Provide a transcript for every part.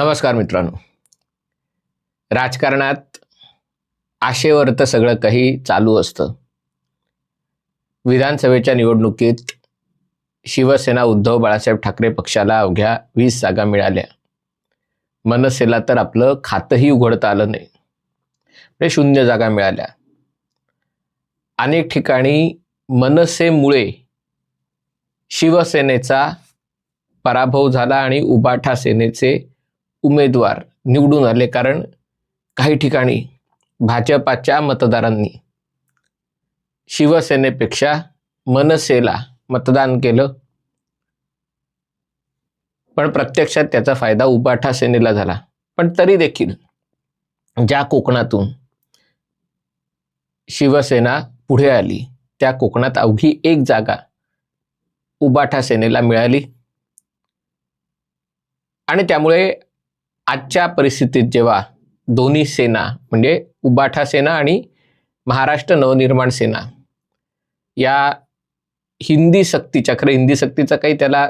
नमस्कार मित्रांनो. राजकारणात आशेवर तर सगळं काही चालू असतं. विधानसभेच्या निवडणुकीत शिवसेना उद्धव बाळासाहेब ठाकरे पक्षाला अवघ्या वीस जागा मिळाल्या. मनसेला तर आपलं खातंही उघडता आलं नाही. म्हणजे शून्य जागा मिळाल्या. अनेक ठिकाणी मनसेमुळे शिवसेनेचा पराभव झाला आणि उबाठा सेनेचे उमेदवार निवडून आले कारण काही ठिकाणी भाजपाच्या मतदारांनी शिवसेनेपेक्षा मनसेला मतदान केलं. पण प्रत्यक्षात त्याचा फायदा उबाठा सेनेला झाला. पण तरी देखील ज्या कोकणातून शिवसेना पुढे आली त्या कोकणात अवघी एक जागा उबाठा सेनेला मिळाली. आणि त्यामुळे आजच्या परिस्थितीत जेव्हा दोन्ही सेना म्हणजे उबाठा सेना आणि महाराष्ट्र नवनिर्माण सेना या हिंदी सक्तीच्या खरं हिंदी सक्तीचा काही त्याला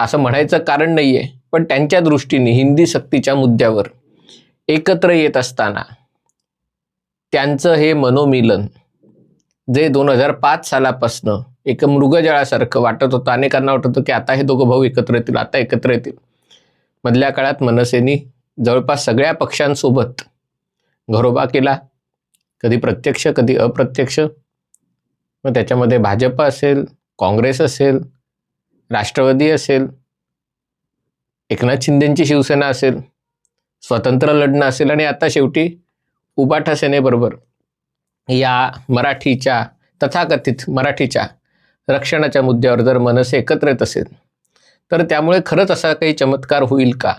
असं म्हणायचं कारण नाही आहे पण त्यांच्या दृष्टीने हिंदी सक्तीच्या मुद्द्यावर एकत्र येत असताना त्यांचं हे मनोमिलन जे दोन हजार पाच सालापासनं एक मृगजळासारखं वाटत होतं अनेकांना वाटत होतं की आता हे दोघं भाऊ एकत्र येतील आता एकत्र येतील. मधल्या काळात मनसेनी जवळपास सगळ्या पक्षांसोबत घरोबा केला. कधी प्रत्यक्ष कधी अप्रत्यक्ष. मग त्याच्यामध्ये भाजप असेल काँग्रेस असेल राष्ट्रवादी असेल एकनाथ शिंदेंची शिवसेना असेल स्वतंत्र लढणं असेल आणि आता शेवटी उबाठा सेनेबरोबर या मराठीच्या तथाकथित मराठीच्या रक्षणाच्या मुद्द्यावर जर मनसे एकत्र येत असेल तर त्यामुळे खरंच असा काही चमत्कार होईल का?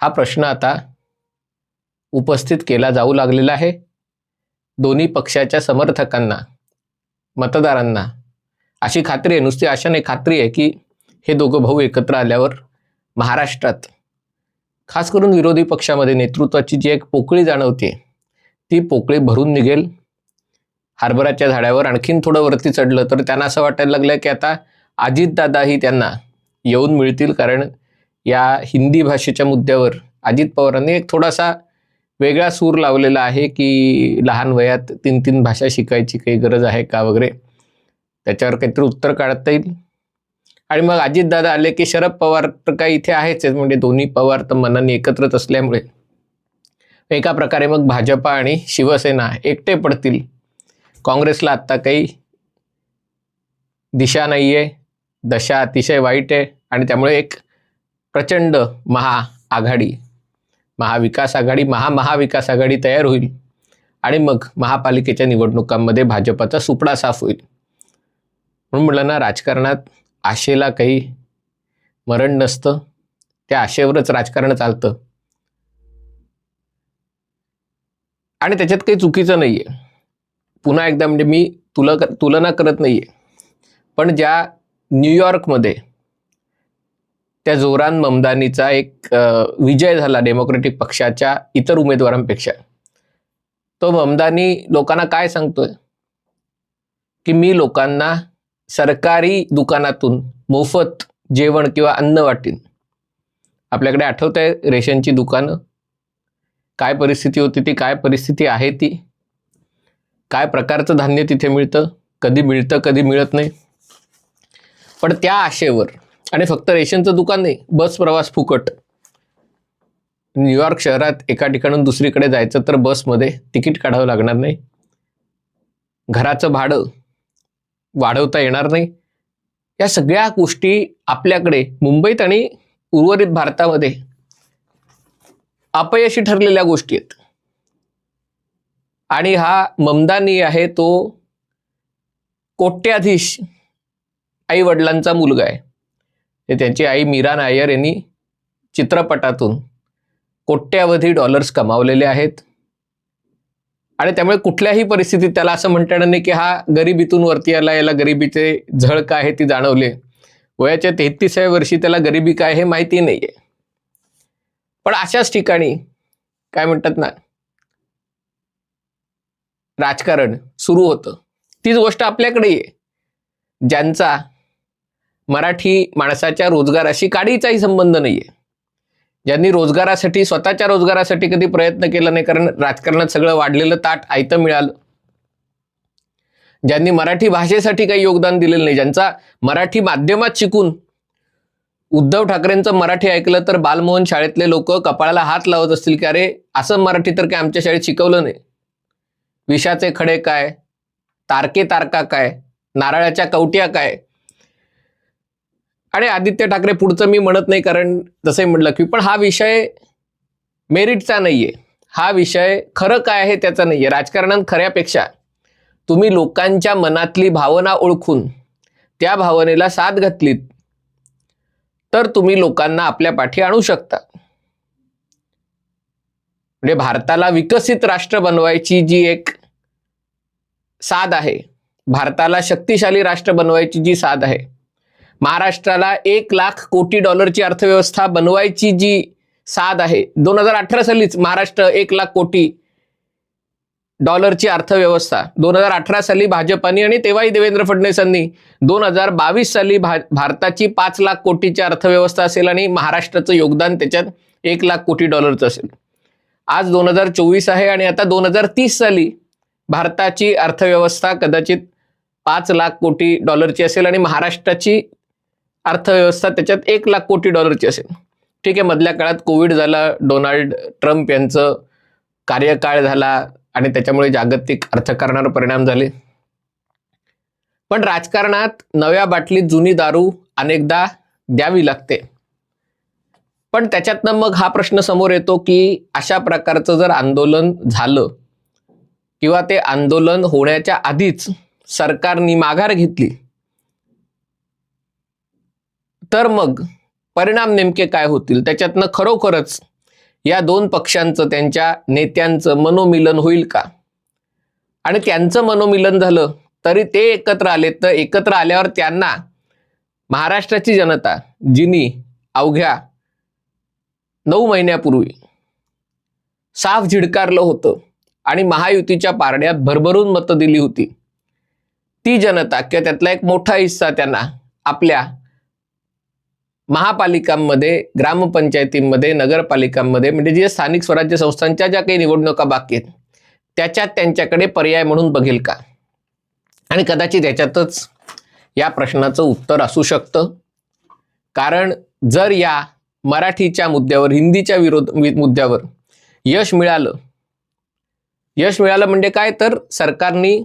हा प्रश्न आता उपस्थित केला जाऊ लागलेला आहे. दोन्ही पक्षाच्या समर्थकांना मतदारांना. अशी खात्री आहे नुसती आशा नाही खात्री आहे की हे दोघं भाऊ एकत्र आल्यावर महाराष्ट्रात खास करून विरोधी पक्षामध्ये नेतृत्वाची जी एक पोकळी जाणवते ती पोकळी भरून निघेल. हार्बराच्या झाडावर आणखीन थोडं वरती चढलं तर त्यांना असं वाटायला लागलं की आता अजितदादाही त्यांना येऊन मिळतील कारण या हिंदी भाषेच्या मुद्द्यावर अजित पवारांनी एक थोडासा वेगळा सूर लावलेला आहे की लहान वयात तीन तीन भाषा शिकायची काही गरज आहे का वगैरे त्याच्यावर काहीतरी उत्तर काढता येईल. आणि मग अजितदादा आले की शरद पवार तर काही इथे आहेच म्हणजे दोन्ही पवार तर मनाने एकत्रच असल्यामुळे. एका प्रकारे मग भाजपा आणि शिवसेना एकटे पडतील. काँग्रेसला आत्ता काही दिशा नाही आहे दशा अतिशय वाईट आहे आणि त्यामुळे एक प्रचंड महाआघाडी महाविकास आघाडी महामहाविकास आघाडी तयार होईल. आणि मग महापालिकेच्या निवडणुकांमध्ये भाजपाचा सुपडा साफ होईल. म्हणून म्हटलं ना राजकारणात आशेला काही मरण नसतं. त्या आशेवरच राजकारण चालतं. आणि त्याच्यात काही चुकीचं नाही आहे पुन्हा एकदा म्हणजे मी तुला तुलना करत नाही आहे पण ज्या न्यूयॉर्कमध्ये त्या जोरान ममदानीचा एक विजय झाला डेमोक्रेटिक पक्षाच्या इतर उमेदवारांपेक्षा. तो ममदानी लोकांना काय सांगतोय? की मी लोकांना सरकारी दुकानातून मोफत जेवण किंवा अन्न वाटीन. आपल्याकडे आठवत आहे रेशनची दुकानं? काय परिस्थिती होती ती? काय परिस्थिती आहे ती? काय प्रकारचं धान्य तिथे मिळतं? कधी मिळतं कधी मिळत नाही? पण त्या आशेवर आणि फक्त रेशनचं दुकान नाही बस प्रवास फुकट. न्यूयॉर्क शहरात एका ठिकाणून दुसरीकडे जायचं तर बसमध्ये तिकीट काढावं लागणार नाही. घराचं भाडं वाढवता येणार नाही. या सगळ्या गोष्टी आपल्याकडे मुंबईत आणि उर्वरित भारतामध्ये अपयशी ठरलेल्या गोष्टी आहेत. आणि हा ममदानी आहे तो कोट्याधीश आई वडिलांचा मुलगा आहे. ते त्यांची आई मीरा नायर यांनी चित्रपटातून कोट्यावधी डॉलर्स कमावलेले आहेत. आणि त्यामुळे कुठल्याही परिस्थितीत त्याला असं म्हणता येणार नाही की हा गरिबीतून वरती आला याला गरिबीचे झळ काय आहे ती जाणवले. वयाच्या तेहतीसाव्या वर्षी त्याला गरिबी काय हे माहिती नाहीये. पण अशाच ठिकाणी काय म्हणतात ना राजकारण सुरू होतं. तीच गोष्ट आपल्याकडे आहे. ज्यांचा मराठी माणसाच्या रोजगाराशी काडीचाही संबंध नाहीये. ज्यांनी रोजगारासाठी स्वतःच्या रोजगारासाठी कधी प्रयत्न केला नाही कारण राजकारणात सगळं वाढलेलं ताट आयतं मिळालं. ज्यांनी मराठी भाषेसाठी काही योगदान दिलेलं नाही ज्यांचा मराठी माध्यमात शिकून उद्धव ठाकरेंचं मराठी ऐकलं तर बालमोहन शाळेतले लोक कपाळाला हात लावत असतील की अरे असं मराठी तर काय आमच्या शाळेत शिकवलं नाही. विषाचे खडे काय? तारके तारका काय? नारळाच्या कवट्या काय? आणि आदित्य ठाकरे पुढचं मी म्हणत नाही कारण जसंही म्हटलं की पण हा विषय मेरिटचा नाहीये. हा विषय खरं काय आहे त्याचा नाहीये. राजकारणात खऱ्यापेक्षा तुम्ही लोकांच्या मनातली भावना ओळखून त्या भावनेला साथ घातलीत तर तुम्ही लोकांना आपल्या पाठी आणू शकता. म्हणजे भारताला विकसित राष्ट्र बनवायची जी एक साध आहे भारताला शक्तिशाली राष्ट्र बनवायची जी साध आहे महाराष्ट्राला एक लाख कोटी डॉलरची अर्थव्यवस्था बनवायची जी साध आहे. दोन हजार अठरा सालीच महाराष्ट्र एक लाख कोटी डॉलरची अर्थव्यवस्था. दोन हजार अठरा साली भाजपानी आणि तेव्हाही देवेंद्र फडणवीसांनी दोन हजार बावीस साली भा भारताची पाच लाख कोटीची अर्थव्यवस्था असेल आणि महाराष्ट्राचं योगदान त्याच्यात एक लाख कोटी डॉलरचं असेल. आज दोन हजार चोवीस आहे आणि आता दोन हजार तीस साली भारताची अर्थव्यवस्था कदाचित पाच लाख कोटी डॉलरची असेल आणि महाराष्ट्राची अर्थव्यवस्था त्याच्यात एक लाख कोटी डॉलरची असेल. ठीक आहे मधल्या काळात कोविड झाला डोनाल्ड ट्रम्प यांचं कार्यकाळ झाला आणि त्याच्यामुळे जागतिक अर्थकारणावर परिणाम झाले. पण राजकारणात नव्या बाटलीत जुनी दारू अनेकदा द्यावी लागते. पण त्याच्यातनं मग हा प्रश्न समोर येतो की अशा प्रकारचं जर आंदोलन झालं किंवा ते आंदोलन होण्याच्या आधीच सरकारनी माघार घेतली तर मग परिणाम नेमके काय होतील? त्याच्यातनं खरोखरच या दोन पक्षांचं त्यांच्या नेत्यांचं मनोमिलन होईल का? आणि त्यांचं मनोमिलन झालं तरी ते एकत्र आले तर एकत्र आल्यावर त्यांना महाराष्ट्राची जनता जिनी अवघ्या नऊ महिन्यापूर्वी साफ झिडकारलं होतं आणि महायुतीच्या पारड्यात भरभरून मतं दिली होती. ती जनता किंवा त्यातला एक मोठा हिस्सा त्यांना आपल्या महापालिकांमध्ये ग्रामपंचायतींमध्ये नगरपालिकांमध्ये म्हणजे जे स्थानिक स्वराज्य संस्थांच्या ज्या काही निवडणुका बाकी आहेत त्याच्यात त्यांच्याकडे पर्याय म्हणून बघेल का? आणि कदाचित याच्यातच या प्रश्नाचं उत्तर असू शकतं. कारण जर या मराठीच्या मुद्द्यावर हिंदीच्या विरोध मुद्द्यावर यश मिळालं यश मिळालं म्हणजे काय? तर सरकारनी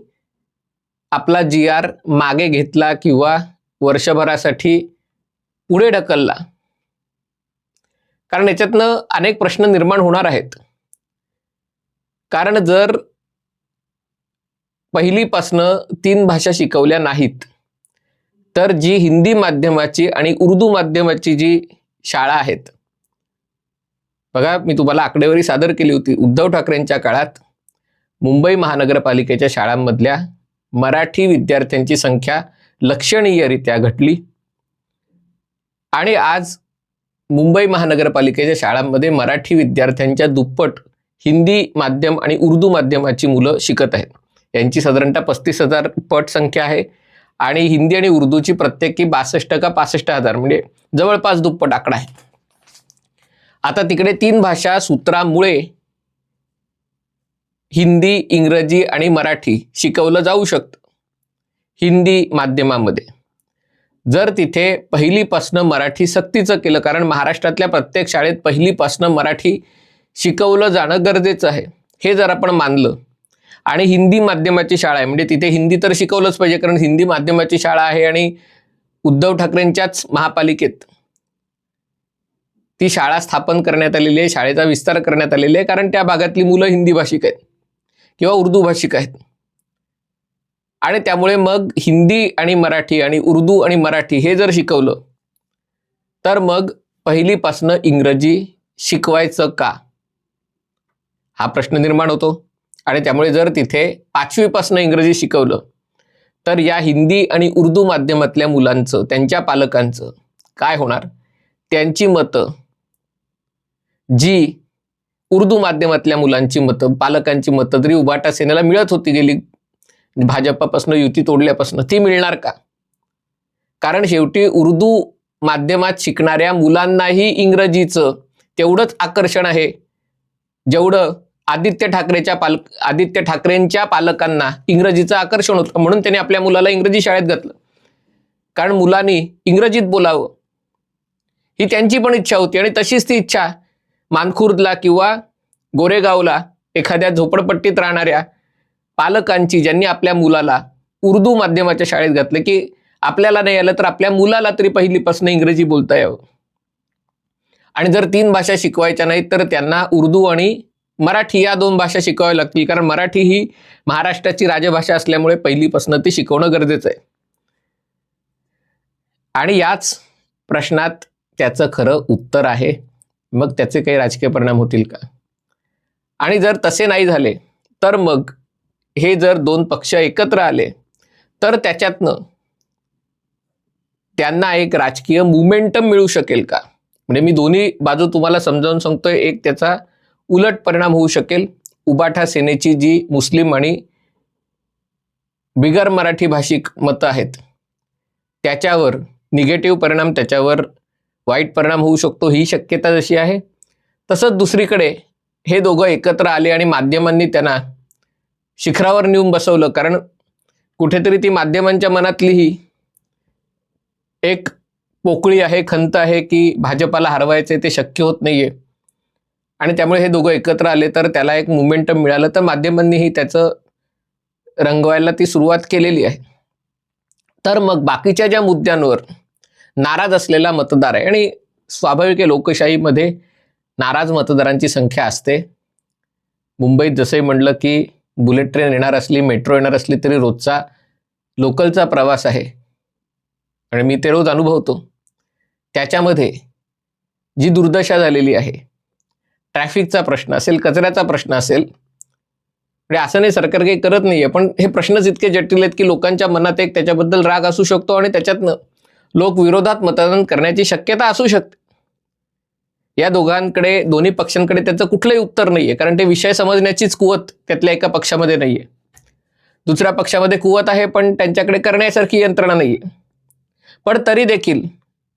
आपला जी आर मागे घेतला किंवा वर्षभरासाठी पुढे ढकलला. कारण याच्यातनं अनेक प्रश्न निर्माण होणार आहेत. कारण जर पहिलीपासनं तीन भाषा शिकवल्या नाहीत तर जी हिंदी माध्यमाची आणि उर्दू माध्यमाची जी शाळा आहेत बघा मी तुम्हाला आकडेवारी सादर केली होती. उद्धव ठाकरेंच्या काळात मुंबई महानगरपालिकेच्या शाळांमधल्या मराठी विद्यार्थ्यांची संख्या लक्षणीयरित्या घटली. आणि आज मुंबई महानगरपालिकेच्या शाळांमध्ये मराठी विद्यार्थ्यांच्या दुप्पट हिंदी माध्यम आणि उर्दू माध्यमाची मुलं शिकत आहेत. यांची साधारणतः पस्तीस हजार पट संख्या आहे. आणि हिंदी आणि उर्दूची प्रत्येकी बासष्ट का पासष्ट हजार म्हणजे जवळपास दुप्पट आकडा आहे. आता तिकडे तीन भाषा सूत्रामुळे हिंदी इंग्रजी आणि मराठी शिकवलं जाऊ शकतं. हिंदी माध्यमामध्ये. जर तिथे पहिलीपासनं मराठी सक्तीचं केलं कारण महाराष्ट्रातल्या प्रत्येक शाळेत पहिलीपासनं मराठी शिकवलं जाणं गरजेचं आहे. हे जर आपण मानलं आणि हिंदी माध्यमाची शाळा आहे म्हणजे तिथे हिंदी तर शिकवलंच पाहिजे कारण हिंदी माध्यमाची शाळा आहे आणि उद्धव ठाकरेंच्याच महापालिकेत ती शाळा स्थापन करण्यात आलेली आहे शाळेचा विस्तार करण्यात आलेला आहे कारण त्या भागातली मुलं हिंदी भाषिक आहेत किंवा उर्दू भाषिक आहेत. आणि त्यामुळे मग हिंदी आणि मराठी आणि उर्दू आणि मराठी हे जर शिकवलं तर मग पहिलीपासनं इंग्रजी शिकवायचं का? हा प्रश्न निर्माण होतो. आणि त्यामुळे जर तिथे पाचवीपासनं इंग्रजी शिकवलं तर या हिंदी आणि उर्दू माध्यमातल्या मुलांचं त्यांच्या पालकांचं काय होणार? त्यांची मतं जी उर्दू माध्यमातल्या मुलांची मतं पालकांची मतं तरी उभाटा सेनेला मिळत होती गेली भाजपापासून युती तोडल्यापासून ती मिळणार का? कारण शेवटी उर्दू माध्यमात शिकणाऱ्या मुलांनाही इंग्रजीचं तेवढंच आकर्षण आहे. जेवढं आदित्य ठाकरेच्या पालक आदित्य ठाकरेंच्या पालकांना इंग्रजीचं आकर्षण होतं म्हणून त्यांनी आपल्या मुलाला इंग्रजी शाळेत घातलं. कारण मुलांनी इंग्रजीत बोलावं. ही त्यांची पण इच्छा होती आणि तशीच ती इच्छा मानखुर्दला किंवा गोरेगावला एखाद्या झोपडपट्टीत राहणाऱ्या पालकांची ज्यांनी आपल्या मुलाला उर्दू माध्यमाच्या शाळेत घातलं की आपल्याला नाही आलं तर आपल्या मुलाला तरी पहिलीपासून इंग्रजी बोलता यावं. आणि जर तीन भाषा शिकवायच्या नाहीत तर त्यांना उर्दू आणि मराठी या दोन भाषा शिकाव्या लागतील. कारण मराठी ही महाराष्ट्राची राजभाषा असल्यामुळे पहिलीपासून ती शिकवणं गरजेचं आहे. आणि याच प्रश्नात त्याचं खरं उत्तर आहे. मग त्याचे काही राजकीय परिणाम होतील का? आणि जर तसे नाही झाले तर मग हे जर दोन पक्ष एकत्र आले तर त्याच्यातनं त्यांना एक राजकीय मुमेंटम मिळू शकेल का? म्हणजे मी दोन्ही बाजू तुम्हाला समजावून सांगतोय. एक त्याचा उलट परिणाम होऊ शकेल. उबाठा सेनेची जी मुस्लिम आणि बिगर मराठी भाषिक मतं आहेत त्याच्यावर निगेटिव्ह परिणाम त्याच्यावर वाईट परिणाम होऊ शकतो. ही शक्यता जशी आहे तसंच दुसरीकडे हे दोघं एकत्र आले आणि माध्यमांनी त्यांना शिखरावर नेऊन बसवलं. कारण कुठेतरी ती माध्यमांच्या मनातली ही एक पोकळी आहे खंत आहे की भाजपाला हरवायचे ते शक्य होत नाहीये. आणि त्यामुळे हे दोघं एकत्र आले तर त्याला एक मुमेंटम मिळालं. तर माध्यमांनीही त्याचं रंगवायला ती सुरुवात केलेली आहे. तर मग बाकीच्या ज्या मुद्द्यांवर नाराज असलेला मतदार आहे आणि स्वाभाविक आहे लोकशाहीमध्ये नाराज मतदारांची संख्या असते. मुंबईत जसंही म्हणलं की बुलेट ट्रेन येणार असली मेट्रो येणार असली तरी रोजचा लोकलचा प्रवास आहे. आणि मी ते रोज अनुभवतो. त्याच्यामध्ये जी दुर्दशा झालेली आहे ट्रॅफिकचा प्रश्न असेल कचऱ्याचा प्रश्न असेल म्हणजे असं नाही सरकार काही करत नाहीये पण हे प्रश्नच इतके जटिल आहेत की लोकांच्या मनात एक त्याच्याबद्दल राग असू शकतो आणि त्याच्यातनं लोक विरोधात मतदान करण्याची शक्यता असू शकते. या दोघांकडे दोन्ही पक्षांकडे त्याचं कुठलंही उत्तर नाहीये. कारण ते विषय समजण्याचीच कुवत त्यातल्या एका पक्षामध्ये नाहीये. दुसऱ्या पक्षामध्ये कुवत आहे पण त्यांच्याकडे करण्यासारखी यंत्रणा नाहीये. पण तरी देखील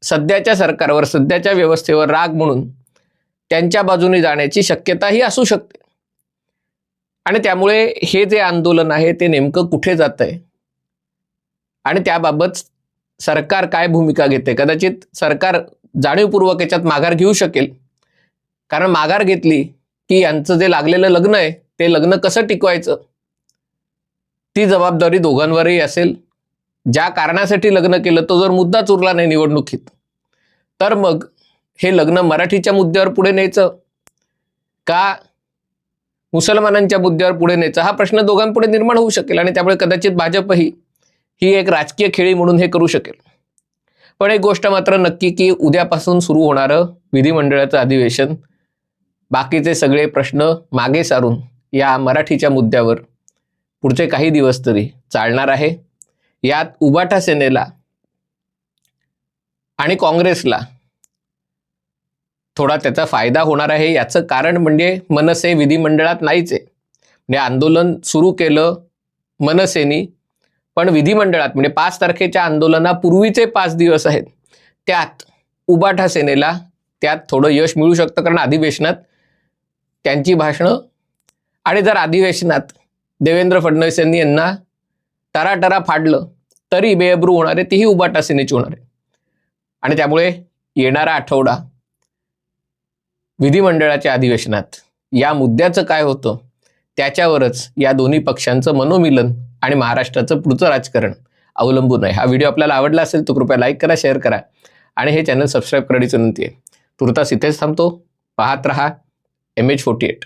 सध्याच्या सरकारवर सध्याच्या व्यवस्थेवर राग म्हणून त्यांच्या बाजूने जाण्याची शक्यताही असू शकते. आणि त्यामुळे हे जे आंदोलन आहे ते नेमकं कुठे जात आहे आणि त्याबाबत सरकार काय भूमिका घेते? कदाचित सरकार जाणीवपूर्वक याच्यात माघार घेऊ शकेल. कारण माघार घेतली की यांचं जे लागलेलं लग्न आहे ते लग्न कसं टिकवायचं? ती जबाबदारी दोघांवरही असेल. ज्या कारणासाठी लग्न केलं तो जर मुद्दाच उरला नाही निवडणुकीत तर मग हे लग्न मराठीच्या मुद्द्यावर पुढे न्यायचं? का मुसलमानांच्या मुद्द्यावर पुढे न्यायचं? हा प्रश्न दोघांपुढे निर्माण होऊ शकेल आणि त्यामुळे कदाचित भाजपही ही एक राजकीय खेळी म्हणून हे करू शकेल. पण एक गोष्ट मात्र नक्की की उद्यापासून सुरू होणारं विधिमंडळाचं अधिवेशन बाकीचे सगळे प्रश्न मागे सारून या मराठीच्या मुद्द्यावर पुढचे काही दिवस तरी चालणार आहे. यात उबाठा सेनेला आणि काँग्रेसला थोडा त्याचा फायदा होणार आहे. याचं कारण म्हणजे मनसे विधिमंडळात नाहीच आहे. म्हणजे आंदोलन सुरू केलं मनसेनी पण विधिमंडळात म्हणजे पाच तारखेच्या आंदोलनापूर्वीचे पाच दिवस आहेत त्यात उबाठा सेनेला त्यात थोडं यश मिळू शकतं कारण अधिवेशनात त्यांची भाषणं आणि जर अधिवेशनात देवेंद्र फडणवीस यांनी यांना टराटरा फाडलं तरी बेअब्रू होणार आहे तीही उबाटा सेनेची होणार आहे. आणि त्यामुळे येणारा आठवडा विधिमंडळाच्या अधिवेशनात या मुद्द्याचं काय होतं त्याच्यावरच या दोन्ही पक्षांचं मनोमिलन आणि महाराष्ट्राचं पुढचं राजकारण अवलंबून आहे. हा व्हिडिओ आपल्याला आवडला असेल तर कृपया लाईक करा शेअर करा आणि हे चॅनल सबस्क्राईब करण्याची विनंती आहे. तुर्तास इथेच थांबतो. पाहत रहा एम एच फोर्टी एट